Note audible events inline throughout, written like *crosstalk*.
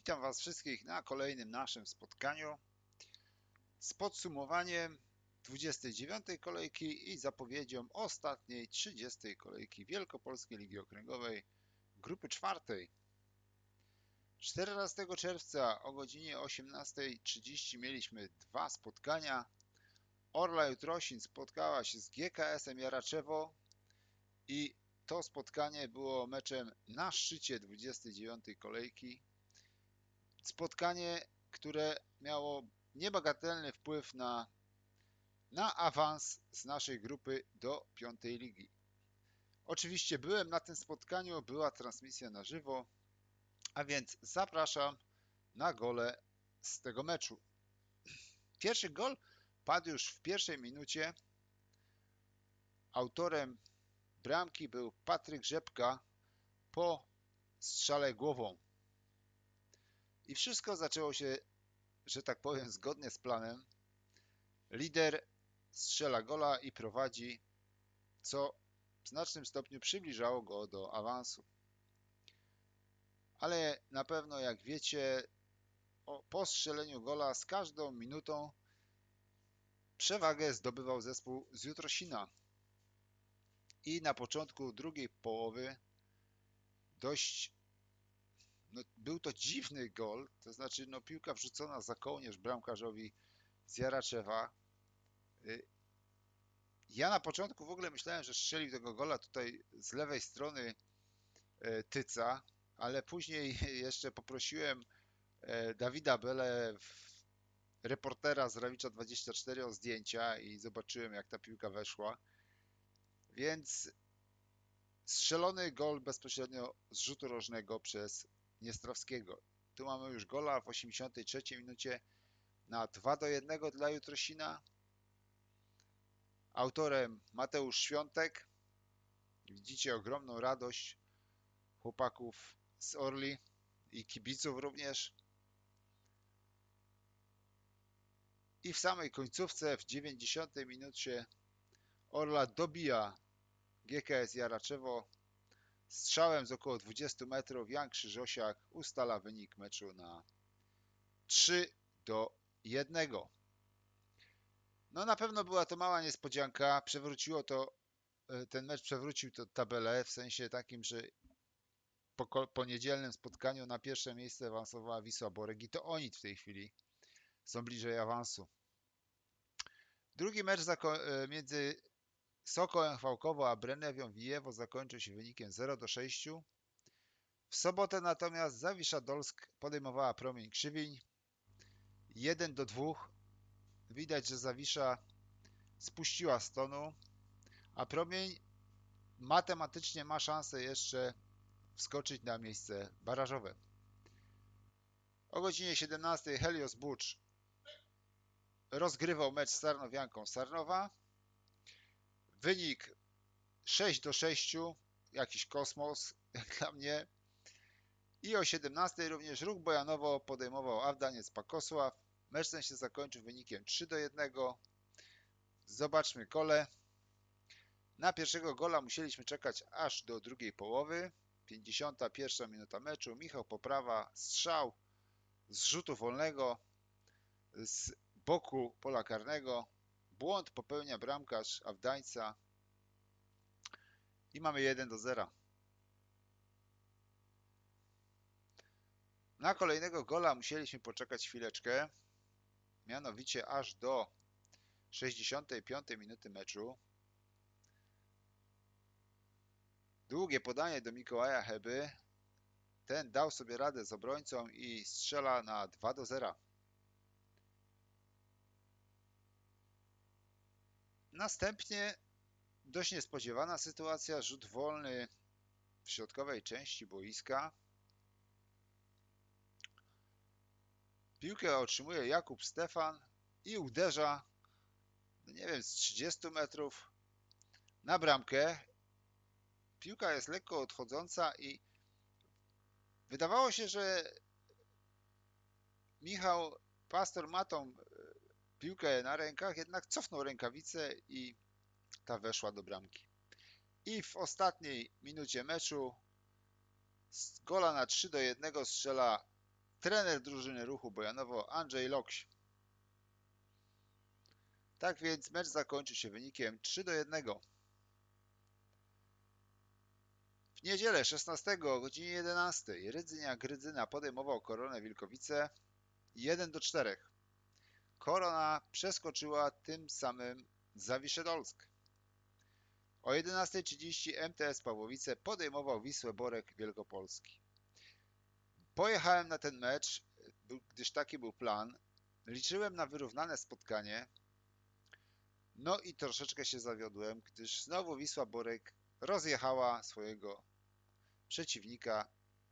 Witam Was wszystkich na kolejnym naszym spotkaniu z podsumowaniem 29 kolejki i zapowiedzią ostatniej 30 kolejki Wielkopolskiej Ligi Okręgowej grupy czwartej. 14 czerwca o godzinie 18.30 mieliśmy dwa spotkania. Orla Jutrosin spotkała się z GKS-em Jaraczewo i to spotkanie było meczem na szczycie 29 kolejki. Spotkanie, które miało niebagatelny wpływ na, na awans z naszej grupy do piątej ligi. Oczywiście byłem na tym spotkaniu, była transmisja na żywo, a więc zapraszam na gole z tego meczu. Pierwszy gol padł już w pierwszej minucie. Autorem bramki był Patryk Rzepka po strzale głową. I wszystko zaczęło się, że tak powiem, zgodnie z planem. Lider strzela gola i prowadzi, co w znacznym stopniu przybliżało go do awansu. Ale na pewno, jak wiecie, po strzeleniu gola z każdą minutą przewagę zdobywał zespół z Jutrosina. I na początku drugiej połowy dość no, był to dziwny gol, to znaczy no, piłka wrzucona za kołnierz bramkarzowi z Jaraczewa. Y, ja na początku w ogóle myślałem, że strzelił tego gola tutaj z lewej strony y, Tyca, ale później *laughs* jeszcze poprosiłem y, Dawida Bele, reportera z Rawicza 24 o zdjęcia i zobaczyłem jak ta piłka weszła. Więc strzelony gol bezpośrednio z rzutu rożnego przez Niestrowskiego. Tu mamy już gola w 83 minucie na 2 do 1 dla Jutrosina. Autorem Mateusz Świątek. Widzicie ogromną radość chłopaków z Orli i kibiców również. I w samej końcówce w 90 minucie Orla dobija GKS Jaraczewo Strzałem z około 20 metrów Jan Krzyżosiak ustala wynik meczu na 3 do 1. No na pewno była to mała niespodzianka. Przewróciło to, e, ten mecz przewrócił to tabelę w sensie takim, że po, po niedzielnym spotkaniu na pierwsze miejsce awansowała Wisła Boreg i to oni w tej chwili są bliżej awansu. Drugi mecz e, między Sokołem Chwałkowo a Brenewią Wijewo zakończył się wynikiem 0 do 6. W sobotę natomiast Zawisza Dolsk podejmowała promień Krzywiń 1 do 2. Widać, że Zawisza spuściła stonu, a promień matematycznie ma szansę jeszcze wskoczyć na miejsce barażowe. O godzinie 17 Helios Bucz rozgrywał mecz z Sarnowianką Sarnowa. Wynik 6 do 6, jakiś kosmos *laughs* dla mnie. I o 17 również Ruch Bojanowo podejmował Awdaniec Pakosław. Mecz ten się zakończył wynikiem 3 do 1. Zobaczmy kole. Na pierwszego gola musieliśmy czekać aż do drugiej połowy. 51 minuta meczu. Michał Poprawa, strzał z rzutu wolnego z boku pola karnego. Błąd popełnia bramkarz Awdańca i mamy 1 do 0. Na kolejnego gola musieliśmy poczekać chwileczkę, mianowicie aż do 65 minuty meczu. Długie podanie do Mikołaja Heby. Ten dał sobie radę z obrońcą i strzela na 2 do 0. Następnie dość niespodziewana sytuacja, rzut wolny w środkowej części boiska. Piłkę otrzymuje Jakub Stefan i uderza, no nie wiem, z 30 metrów na bramkę. Piłka jest lekko odchodząca i wydawało się, że Michał Pastor ma tą piłkę na rękach, jednak cofnął rękawicę i ta weszła do bramki. I w ostatniej minucie meczu z gola na 3 do 1 strzela trener drużyny ruchu Bojanowo Andrzej Lokś. Tak więc mecz zakończył się wynikiem 3 do 1. W niedzielę 16 o godzinie 11 Rydzynia Gryzyna podejmował Koronę Wilkowice 1 do 4. Korona przeskoczyła tym samym Zawiszedolsk. O 11.30 MTS Pawłowice podejmował Wisłę Borek Wielkopolski. Pojechałem na ten mecz, gdyż taki był plan. Liczyłem na wyrównane spotkanie. No i troszeczkę się zawiodłem, gdyż znowu Wisła Borek rozjechała swojego przeciwnika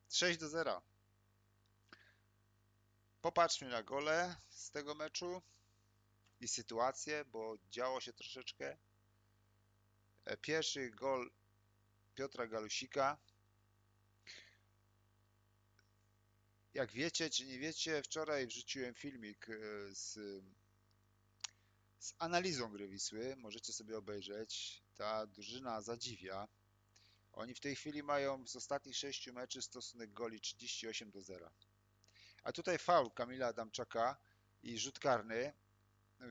6 do 0. Popatrzmy na gole z tego meczu i sytuację, bo działo się troszeczkę. Pierwszy gol Piotra Galusika. Jak wiecie, czy nie wiecie, wczoraj wrzuciłem filmik e, z, z analizą gry Wisły. Możecie sobie obejrzeć. Ta drużyna zadziwia. Oni w tej chwili mają z ostatnich 6 meczy stosunek goli 38 do 0. A tutaj faul Kamila Adamczaka i rzut karny,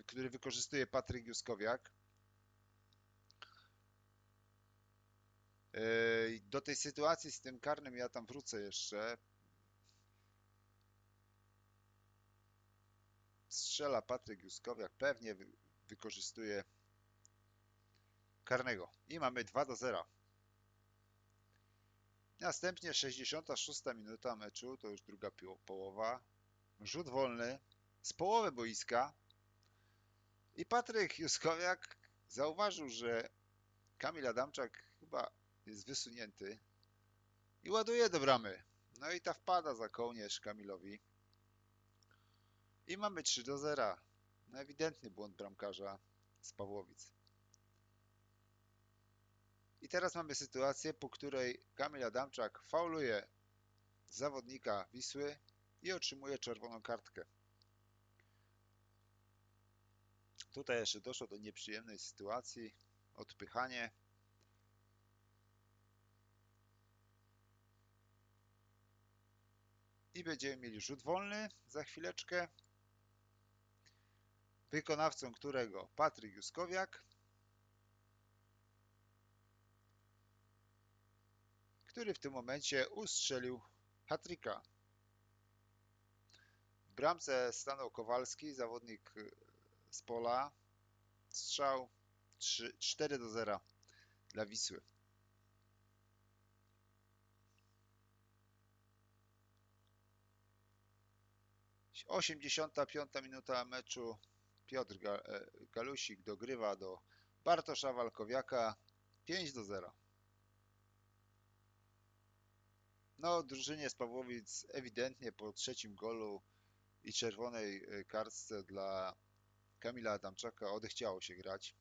który wykorzystuje Patryk Juskowiak. Yy, do tej sytuacji z tym karnym ja tam wrócę jeszcze. Strzela Patryk Juskowiak, pewnie wykorzystuje karnego. I mamy 2 do 0. Następnie 66 minuta meczu, to już druga połowa. Rzut wolny z połowy boiska. I Patryk Juskowiak zauważył, że Kamil Adamczak chyba jest wysunięty i ładuje do bramy. No i ta wpada za kołnierz Kamilowi. I mamy 3 do 0. No ewidentny błąd bramkarza z Pawłowic. I teraz mamy sytuację, po której Kamil Adamczak fauluje zawodnika Wisły i otrzymuje czerwoną kartkę. Tutaj jeszcze doszło do nieprzyjemnej sytuacji, odpychanie. I będziemy mieli rzut wolny za chwileczkę, wykonawcą którego Patryk Juskowiak. Który w tym momencie ustrzelił hatryka. W bramce stanął Kowalski, zawodnik z pola. Strzał 3, 4 do 0 dla Wisły. Osiemdziesiąta piąta minuta meczu Piotr e, Galusik dogrywa do Bartosza Walkowiaka 5 do 0. No, drużynie z Pawłowic ewidentnie po trzecim golu i czerwonej e, kartce dla Kamila Adamczaka odechciało się grać.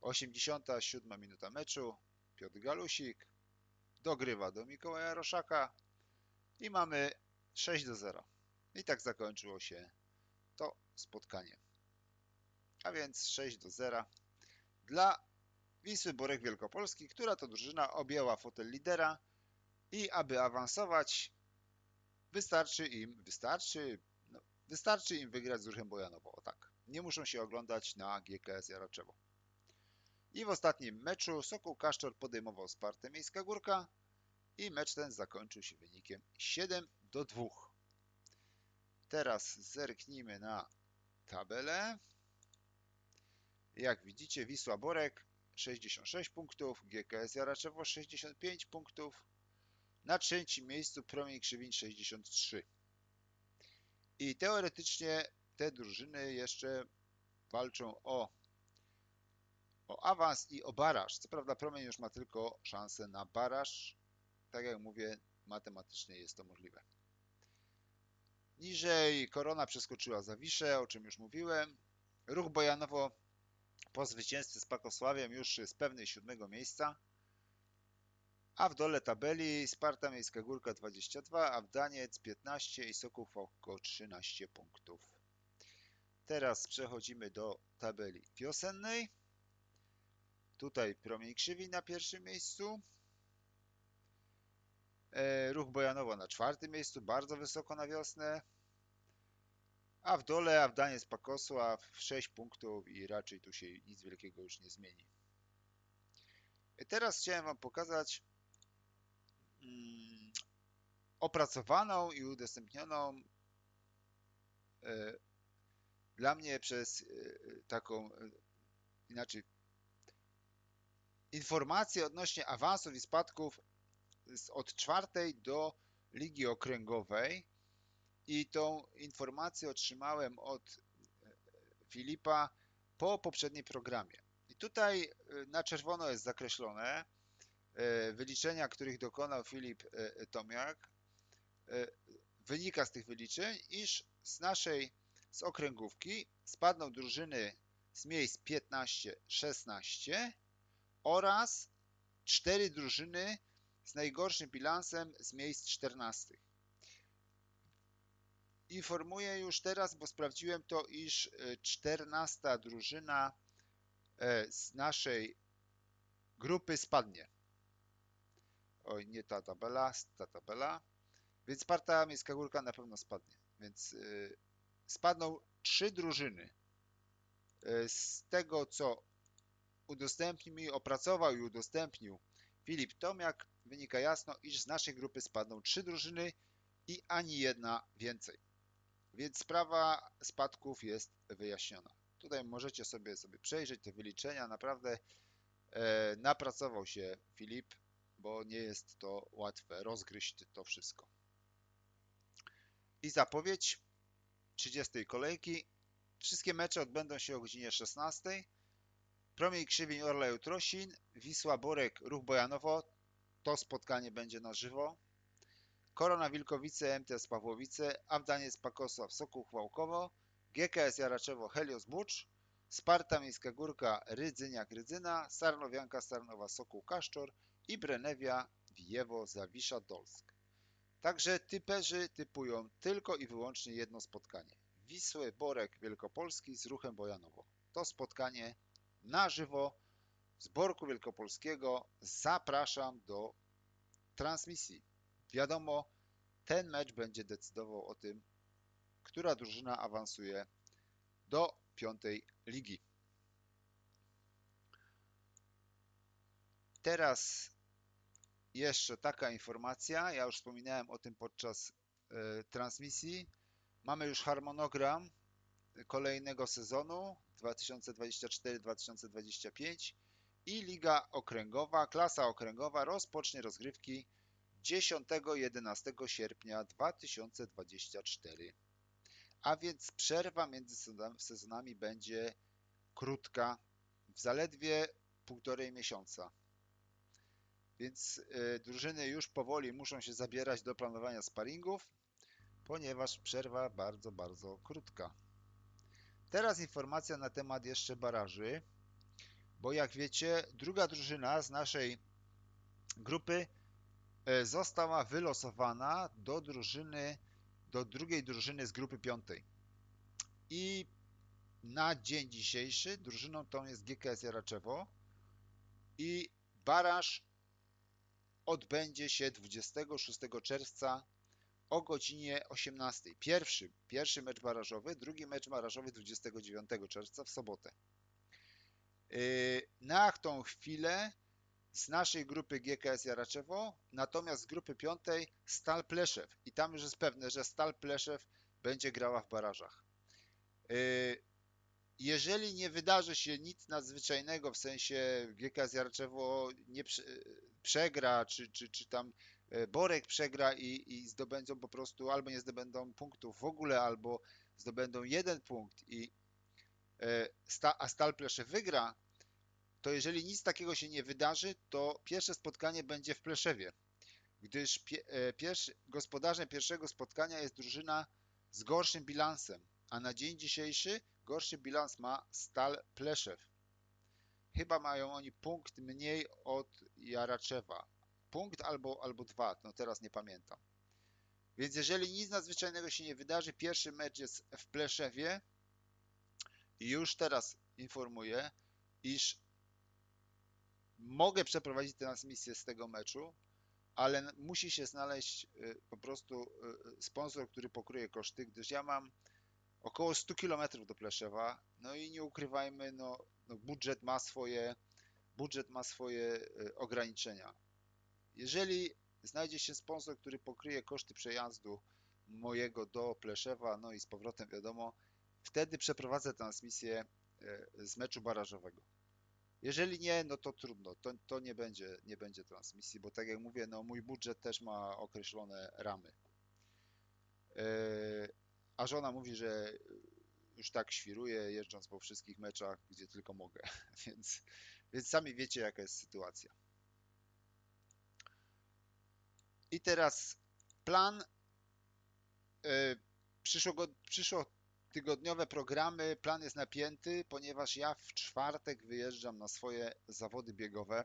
87 minuta meczu. Piotr Galusik dogrywa do Mikołaja Roszaka i mamy 6 do 0. I tak zakończyło się to spotkanie. A więc 6 do 0 dla Wisły Borek Wielkopolski, która to drużyna objęła fotel lidera i aby awansować wystarczy im, wystarczy, no, wystarczy im wygrać z Ruchem Bojanowo, o tak. Nie muszą się oglądać na GKS Jaraczewo. I w ostatnim meczu Sokół Kaszczor podejmował Spartę Miejska Górka i mecz ten zakończył się wynikiem 7 do 2. Teraz zerknijmy na tabelę. Jak widzicie Wisła Borek 66 punktów, GKS Jaraczewo 65 punktów, na trzecim miejscu Promień Krzywin 63. I teoretycznie te drużyny jeszcze walczą o, o awans i o baraż. Co prawda Promień już ma tylko szansę na baraż. Tak jak mówię, matematycznie jest to możliwe. Niżej Korona przeskoczyła Zawiszę, o czym już mówiłem. Ruch Bojanowo po zwycięstwie z Pakosławiem już z pewnej siódmego miejsca a w dole tabeli Sparta Miejska Górka 22, a w Daniec 15 i Sokół Oko 13 punktów. Teraz przechodzimy do tabeli wiosennej. Tutaj Promień Krzywi na pierwszym miejscu. E, Ruch Bojanowo na czwartym miejscu, bardzo wysoko na wiosnę. A w dole Awdaniec Pakosław 6 punktów i raczej tu się nic wielkiego już nie zmieni. I teraz chciałem Wam pokazać opracowaną i udostępnioną e, dla mnie przez e, taką e, inaczej informacje odnośnie awansów i spadków od czwartej do ligi okręgowej i tą informację otrzymałem od Filipa po poprzednim programie. I tutaj na czerwono jest zakreślone wyliczenia, których dokonał Filip e, Tomiak. E, Wynika z tych wyliczeń, iż z naszej, z okręgówki spadną drużyny z miejsc 15-16 oraz cztery drużyny z najgorszym bilansem z miejsc 14. Informuję już teraz, bo sprawdziłem to, iż e, 14 drużyna e, z naszej grupy spadnie. Oj, nie ta tabela, ta tabela. Więc Sparta Miejska Górka na pewno spadnie. Więc y, spadną trzy drużyny. Y, z tego, co udostępnił mi, opracował i udostępnił Filip Tomiak, wynika jasno, iż z naszej grupy spadną trzy drużyny i ani jedna więcej. Więc sprawa spadków jest wyjaśniona. Tutaj możecie sobie, sobie przejrzeć te wyliczenia. Naprawdę e, napracował się Filip, bo nie jest to łatwe rozgryźć to wszystko. I zapowiedź 30 kolejki. Wszystkie mecze odbędą się o godzinie 16. Promień Krzywień Orla Jutrosin, Wisła Borek Ruch Bojanowo. To spotkanie będzie na żywo. Korona Wilkowice MTS Pawłowice, Awdaniec Pakosław Sokół Chwałkowo, GKS Jaraczewo Helios Bucz, Sparta Miejska Górka Rydzyniak Rydzyna, Sarnowianka Sarnowa Sokół Kaszczor i Brenewia Wijewo Zawisza Dolsk. Także typerzy typują tylko i wyłącznie jedno spotkanie. Wisły Borek Wielkopolski z Ruchem Bojanowo. To spotkanie na żywo z Borku Wielkopolskiego. Zapraszam do transmisji. Wiadomo, ten mecz będzie decydował o tym, która drużyna awansuje do piątej ligi. Teraz jeszcze taka informacja, ja już wspominałem o tym podczas e, transmisji. Mamy już harmonogram kolejnego sezonu 2024-2025 i Liga Okręgowa, klasa okręgowa rozpocznie rozgrywki 10-11 sierpnia 2024. A więc przerwa między sezonami będzie krótka, w zaledwie półtorej miesiąca. Więc y, drużyny już powoli muszą się zabierać do planowania sparingów, ponieważ przerwa bardzo, bardzo krótka. Teraz informacja na temat jeszcze baraży, bo jak wiecie, druga drużyna z naszej grupy y, została wylosowana do drużyny, do drugiej drużyny z grupy piątej. I na dzień dzisiejszy drużyną tą jest GKS Jaraczewo i baraż odbędzie się 26 czerwca o godzinie 18. Pierwszy, pierwszy mecz barażowy, drugi mecz barażowy 29 czerwca w sobotę. Yy, na tą chwilę z naszej grupy GKS Jaraczewo, natomiast z grupy piątej Stal Pleszew. I tam już jest pewne, że Stal Pleszew będzie grała w barażach. Yy, jeżeli nie wydarzy się nic nadzwyczajnego, w sensie GKS Jaraczewo nie przegra, czy, czy, czy tam Borek przegra i, i zdobędą po prostu, albo nie zdobędą punktów w ogóle, albo zdobędą jeden punkt, i, a Stal Pleszew wygra, to jeżeli nic takiego się nie wydarzy, to pierwsze spotkanie będzie w Pleszewie, gdyż pie, pierwszy, gospodarzem pierwszego spotkania jest drużyna z gorszym bilansem, a na dzień dzisiejszy gorszy bilans ma Stal Pleszew. Chyba mają oni punkt mniej od Jaraczewa. Punkt albo, albo dwa, no teraz nie pamiętam. Więc jeżeli nic nadzwyczajnego się nie wydarzy, pierwszy mecz jest w Pleszewie już teraz informuję, iż mogę przeprowadzić transmisję z tego meczu, ale musi się znaleźć y, po prostu y, y, sponsor, który pokryje koszty, gdyż ja mam około 100 km do Pleszewa, no i nie ukrywajmy, no, no budżet ma swoje, budżet ma swoje y, ograniczenia. Jeżeli znajdzie się sponsor, który pokryje koszty przejazdu mojego do Pleszewa, no i z powrotem wiadomo, wtedy przeprowadzę transmisję y, z meczu barażowego. Jeżeli nie, no to trudno, to, to nie będzie, nie będzie transmisji, bo tak jak mówię, no mój budżet też ma określone ramy. Yy, A żona mówi, że już tak świruję, jeżdżąc po wszystkich meczach, gdzie tylko mogę, *laughs* więc, więc sami wiecie, jaka jest sytuacja. I teraz plan yy, przyszłego, przyszłotygodniowe programy. Plan jest napięty, ponieważ ja w czwartek wyjeżdżam na swoje zawody biegowe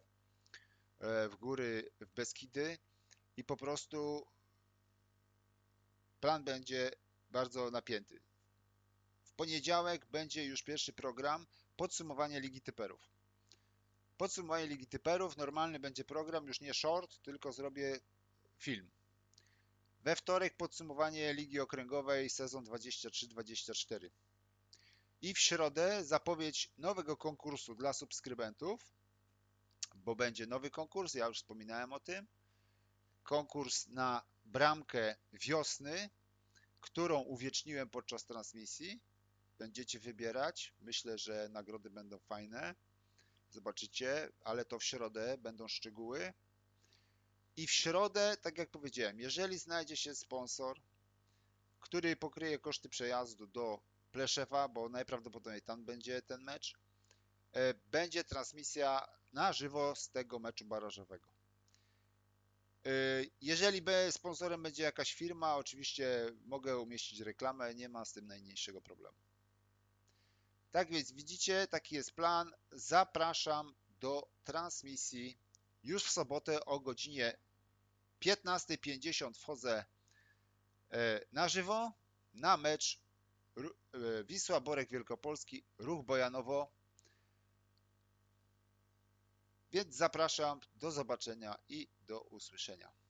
e, w góry, w Beskidy i po prostu plan będzie bardzo napięty. W poniedziałek będzie już pierwszy program podsumowanie Ligi Typerów. Podsumowanie Ligi Typerów, normalny będzie program, już nie short, tylko zrobię film. We wtorek podsumowanie Ligi Okręgowej sezon 23-24. I w środę zapowiedź nowego konkursu dla subskrybentów, bo będzie nowy konkurs, ja już wspominałem o tym. Konkurs na bramkę wiosny, którą uwieczniłem podczas transmisji. Będziecie wybierać. Myślę, że nagrody będą fajne. Zobaczycie, ale to w środę będą szczegóły. I w środę, tak jak powiedziałem, jeżeli znajdzie się sponsor, który pokryje koszty przejazdu do Pleszewa, bo najprawdopodobniej tam będzie ten mecz, e, będzie transmisja na żywo z tego meczu barażowego. E, Jeżeli sponsorem będzie jakaś firma, oczywiście mogę umieścić reklamę, nie ma z tym najmniejszego problemu. Tak więc widzicie, taki jest plan. Zapraszam do transmisji już w sobotę o godzinie 15.50 wchodzę e, na żywo na mecz e, Wisła Borek Wielkopolski, Ruch Bojanowo. Więc zapraszam, do zobaczenia i do usłyszenia.